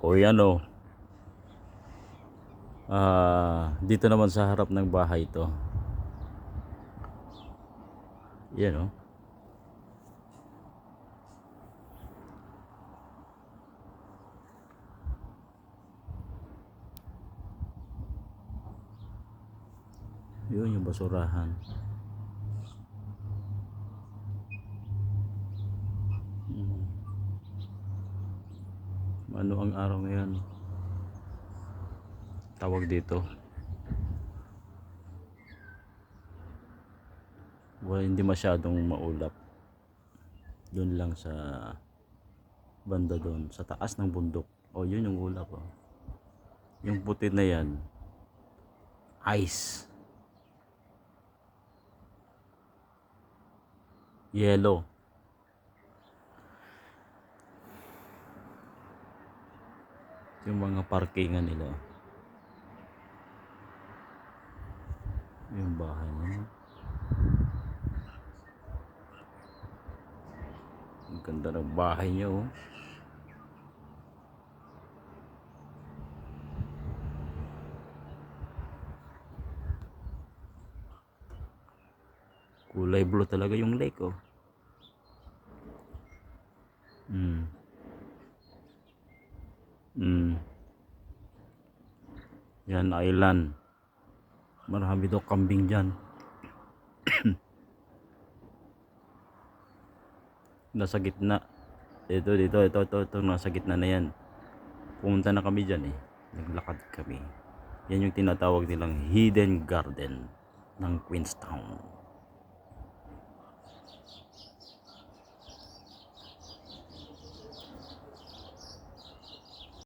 O yan o. Ah, dito naman sa harap ng bahay to. Yan o. Yun yung basurahan. Ano ang araw ngayon? Tawag dito. Well, hindi masyadong maulap. Doon lang sa banda doon, sa taas ng bundok. Oh, yun yung ulap oh. Yung puti na yan, ice. Yellow. Yung mga parkingan nila. Yung bahay nila. Ang ganda ng bahay niya oh. Kulay blue talaga yung lake oh. Mm. Mm. Yan island. Marami daw kambing dyan. nasa gitna. Ito, dito, ito, ito, ito, nasa gitna na yan. Pumunta na kami dyan eh. Naglakad kami. Yan yung tinatawag nilang hidden garden ng Queenstown.